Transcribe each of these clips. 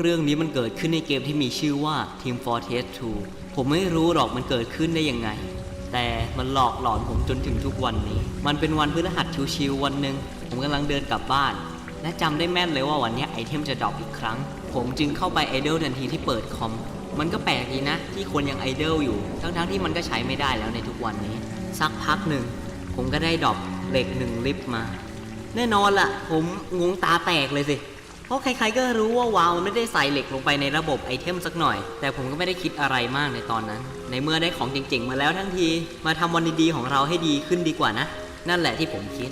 เรื่องนี้มันเกิดขึ้นในเกมที่มีชื่อว่า Team Fortress 2 ผมไม่รู้หรอกมันเกิดขึ้นได้ยังไง แต่มันหลอกหลอนผมจนถึงทุกวันนี้ มันเป็นวันพฤหัสชิวๆวันหนึ่งผมกำลังเดินกลับบ้าน และจำได้แม่นเลยว่าวันนี้ไอเทมจะดรอปอีกครั้ง ผมจึงเข้าไปไอเดลทันทีที่เปิดคอม มันก็แปลกดีนะ ที่คนยังไอเดลอยู่ ทั้งๆที่มันก็ใช้ไม่ได้แล้วในทุกวันนี้ สักพักหนึ่งผมก็ได้ดรอปเหล็กหนึ่งลิฟต์มา แน่นอนล่ะ ผมงงตาแตกเลยสิ เพราะใครๆก็รู้ว่าวาวมันไม่ได้ใส่เหล็กลงไปในระบบไอเทมสักหน่อย แต่ผมก็ไม่ได้คิดอะไรมากในตอนนั้น ในเมื่อได้ของเจ๋งๆมาแล้วทั้งที มาทำวันดีๆของเราให้ดีขึ้นดีกว่านะ นั่นแหละที่ผมคิด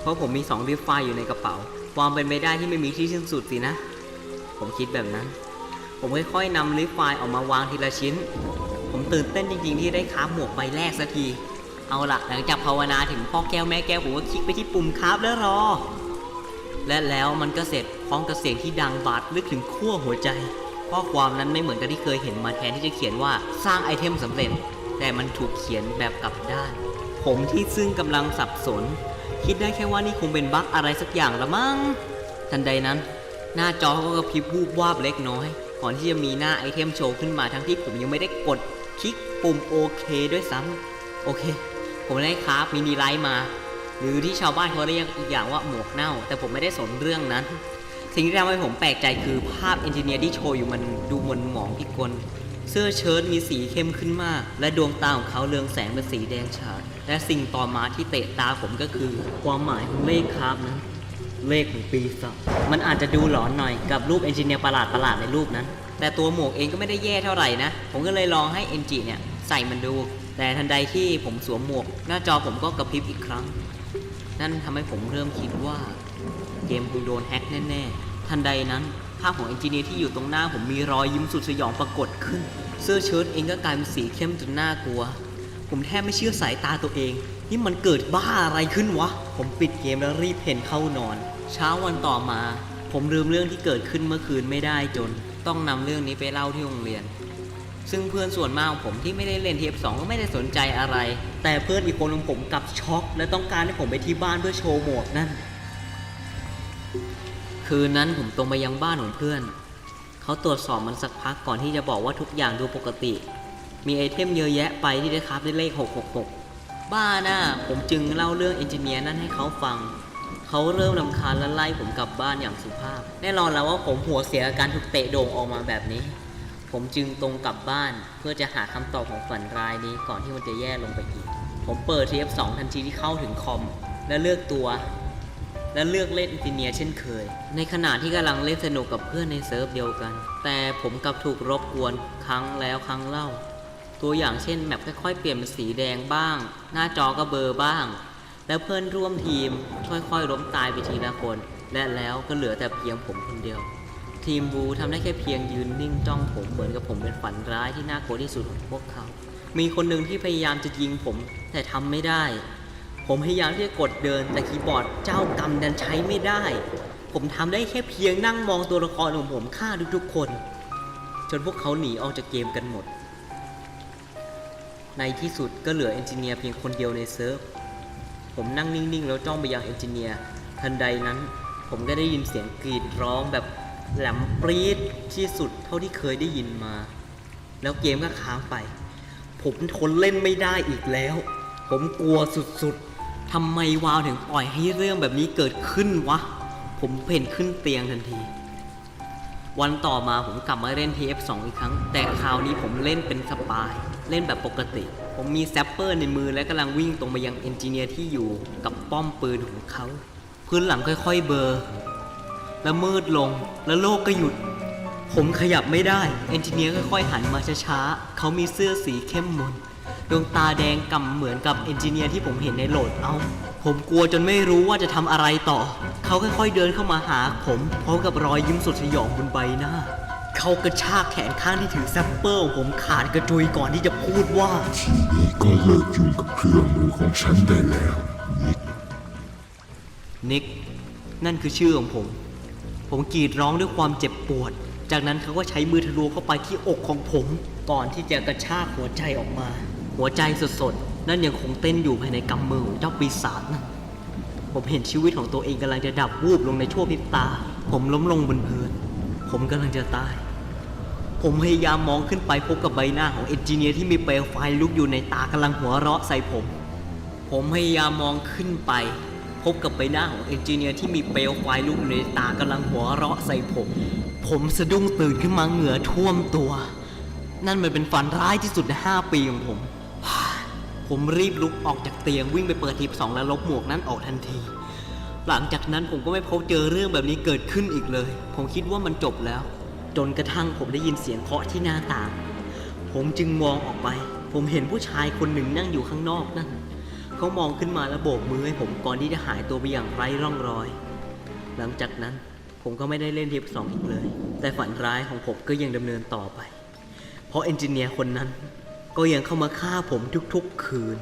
เพราะผมมี2ริฟไฟอยู่ในกระเป๋า ความเป็นไปได้ที่ไม่มีที่สิ้นสุดสินะ ผมคิดแบบนั้น ผมค่อยๆนำริฟไฟออกมาวางทีละชิ้น ผมตื่นเต้นจริง ๆ ที่ได้คราหมวกใบแรกสักที เอาละหลังจากภาวนาถึงพ่อแก้วแม่แก้วผมก็คลิกไปที่ปุ่มคราฟแล้วรอ และแล้วมันก็เสร็จพร้อมกับเสียงที่ดังบาดลึกถึงขั้วหัวใจ ข้อความนั้นไม่เหมือนกับที่เคยเห็นมาแทนที่จะเขียนว่าสร้างไอเทมสำเร็จ แต่มันถูกเขียนแบบกลับด้าน ผมที่ซึ่งกำลังสับสน คิดได้แค่ว่านี่คงเป็นบั๊กอะไรสักอย่างละมั้งทันใดนั้น หน้าจอก็กระพริบวูบวาบเล็กน้อยก่อนที่จะมีหน้าไอเทมโชว์ขึ้นมาทั้งที่ผมยังไม่ได้กดคลิกปุ่มโอเคด้วยซ้ำโอเค ผมได้คราฟมินิไลท์มา หรือที่ชาวบ้านเขาเรียกอีกอย่างว่าหมวกเน่า แต่ผมไม่ได้สนเรื่องนั้น สิ่งที่ทำให้ผมแปลกใจคือภาพเอนจิเนียร์ที่โชว์อยู่มันดูหมนหมองพิกลเสื้อเชิ้ตมีสีเข้มขึ้นมาก และดวงตาของเขาเรืองแสงเป็นสีแดงฉานและสิ่งต่อมาที่เตะตาผมก็คือ ความหมายของเลขคราฟนั้นเลขของปีศาจมันอาจจะดูหลอนหน่อยกับรูปเอนจิเนียร์ประหลาดประหลาดในรูปนั้น แต่ตัวหมวกเองก็ไม่ได้แย่เท่าไหร่นะ ผมก็เลยลองให้เอนจิเนี่ย ส่มันดู แต่ทันใดที่ผมสวมหมวก หน้าจอผมก็กระพริบอีกครั้ง นั่นทำให้ผมเริ่มคิดว่า เกมคงโดนแฮ็กแน่ๆ ทันใดนั้นภาพของเอนจิเนียร์ที่อยู่ตรงหน้าผมมีรอยยิ้มสุดสยองปรากฏขึ้น เสื้อเชิ้ตเองก็กลายเป็นสีเข้มจนน่ากลัว ผมแทบไม่เชื่อสายตาตัวเอง นี่มันเกิดบ้าอะไรขึ้นวะ ผมปิดเกมแล้วรีบเพ่นเข้านอน เช้าวันต่อมา ผมลืมเรื่องที่เกิดขึ้นเมื่อคืนไม่ได้จน ต้องนำเรื่องนี้ไปเล่าที่โรงเรียน ซึ่งเพื่อนส่วนมากของผมที่ไม่ได้เล่น TF2 ก็ไม่ได้สนใจอะไร แต่เพื่อนอีกคนของผมกลับช็อกและต้องการให้ผมไปที่บ้านเพื่อโชว์โหมวกนั่น คืนนั้นผมตรงไปยังบ้านของเพื่อน เขาตรวจสอบมันสักพักก่อนที่จะบอกว่าทุกอย่างดูปกติ มีไอเทมเยอะแยะไปที่ได้ครับด้เลข 666 บ้าน่ะผมจึงเล่าเรื่องเอนจิเนียร์นั่นให้เขาฟังเขาเริ่มรำคาญและไล่ผมกลับบ้านอย่างสุภาพ แน่นอนแล้วว่าผมหัวเสียอาการถูกเตะโด่งออกมาแบบนี้ ผมจึงตรงกลับบ้านเพื่อจะหาคำตอบของฝันร้ายนี้ก่อนที่มันจะแย่ลงไปอีก ผมเปิด TF2 ทันทีที่เข้าถึงคอม และเลือกตัว และเลือกเล่นอินจิเนียเช่นเคย ในขณะที่กำลังเล่นสนุกกับเพื่อนในเซิร์ฟเดียวกัน แต่ผมกลับถูกรบกวนครั้งแล้วครั้งเล่า ตัวอย่างเช่นแมปค่อยๆเปลี่ยนเป็นสีแดงบ้าง หน้าจอก็เบลอบ้าง แล้วเพื่อนร่วมทีมค่อยๆล้มตายไปทีละคน และแล้วก็เหลือแต่เพียงผมคนเดียว ทีมบูทำได้แค่เพียงยืนนิ่งจ้องผมเหมือนกับผมเป็นฝันร้ายที่น่ากลัวที่สุดของพวกเขา มีคนหนึ่งที่พยายามจะยิงผมแต่ทำไม่ได้ ผมพยายามที่จะกดเดินแต่คีย์บอร์ดเจ้ากรรมดันใช้ไม่ได้ ผมทำได้แค่เพียงนั่งมองตัวละครของผมฆ่าทุกๆคน จนพวกเขาหนีออกจากเกมกันหมด ในที่สุดก็เหลือเอนจิเนียร์เพียงคนเดียวในเซิร์ฟ ผมนั่งนิ่งๆแล้วจ้องไปยังเอนจิเนียร์ทันใดนั้น ผมก็ได้ยินเสียงกรีดร้องแบบ แหลมปรี๊ดที่สุดเท่าที่เคยได้ยินมา แล้วเกมก็ค้างไป ผมทนเล่นไม่ได้อีกแล้ว ผมกลัวสุดๆทำไมวาวถึงปล่อยให้เรื่องแบบนี้เกิดขึ้นวะ ผมเพ่นขึ้นเตียงทันที วันต่อมาผมกลับมาเล่น TF2 อีกครั้ง แต่คราวนี้ผมเล่นเป็นสปาย เล่นแบบปกติ ผมมีแซปเปอร์ในมือและกำลังวิ่งตรงไปยังเอนจิเนียร์ที่อยู่กับป้อมปืนของเขา พื้นหลังค่อย ๆ เบอร์ แล้วมืดลง แล้วโลกก็หยุด ผมขยับไม่ได้ เอนจิเนียร์ค่อยๆหันมาช้าๆ เขามีเสื้อสีเข้มมน ดวงตาแดงก่ำเหมือนกับเอนจิเนียร์ที่ผมเห็นในโหลดเอา ผมกลัวจนไม่รู้ว่าจะทำอะไรต่อ เขาค่อยๆเดินเข้ามาหาผมพร้อมกับรอยยิ้มสดสยองบนใบหน้า เขากระชากแขนข้างที่ถือแซปเปอร์ของผมขาดกระจุยก่อนที่จะพูดว่าทีนี้ก็เลิกยุ่งกับเครื่องมือของฉันได้แล้วนิกนิกนั่นคือชื่อของผม ผมกรีดร้องด้วยความเจ็บปวด จากนั้นเขาก็ใช้มือทะลวงเข้าไปที่อกของผม ก่อนที่จะกระชากหัวใจออกมา หัวใจสดๆ นั่นยังคงเต้นอยู่ภายในกำมือของเจ้าปีศาจนั่นผมเห็นชีวิตของตัวเองกำลังจะดับวูบลงในชั่วพริบตา ผมล้มลงบนพื้นผผมกำลังจะตาย ผมพยายามมองขึ้นไปพบกับใบหน้าของเอนจิเนียร์ที่มีเปลวไฟลุกอยู่ในตากำลังหัวเราะใส่ผม ผมพยายามมองขึ้นไป พบกับใบหน้าของเอนจิเนียร์ที่มีเปลวไฟลุกในตากำลังหัวเราะใส่ผม ผมสะดุ้งตื่นขึ้นมาเหงื่อท่วมตัว นั่นมันเป็นฝันร้ายที่สุดในห้าปีของผม ผมรีบลุกออกจากเตียงวิ่งไปเปิดทีสองแล้วลบหมวกนั้นออกทันที หลังจากนั้นผมก็ไม่พบเจอเรื่องแบบนี้เกิดขึ้นอีกเลย ผมคิดว่ามันจบแล้ว จนกระทั่งผมได้ยินเสียงเคาะที่หน้าต่าง ผมจึงมองออกไป ผมเห็นผู้ชายคนหนึ่งนั่งอยู่ข้างนอกนั่น เขามองขึ้นมาแล้วโบกมือให้ผมก่อนที่จะหายตัวไปอย่างไร้ร่องรอย หลังจากนั้นผมก็ไม่ได้เล่นเทปสองอีกเลย แต่ฝันร้ายของผมก็ยังดำเนินต่อไป เพราะเอนจิเนียร์คนนั้นก็ยังเข้ามาฆ่าผมทุกๆคืน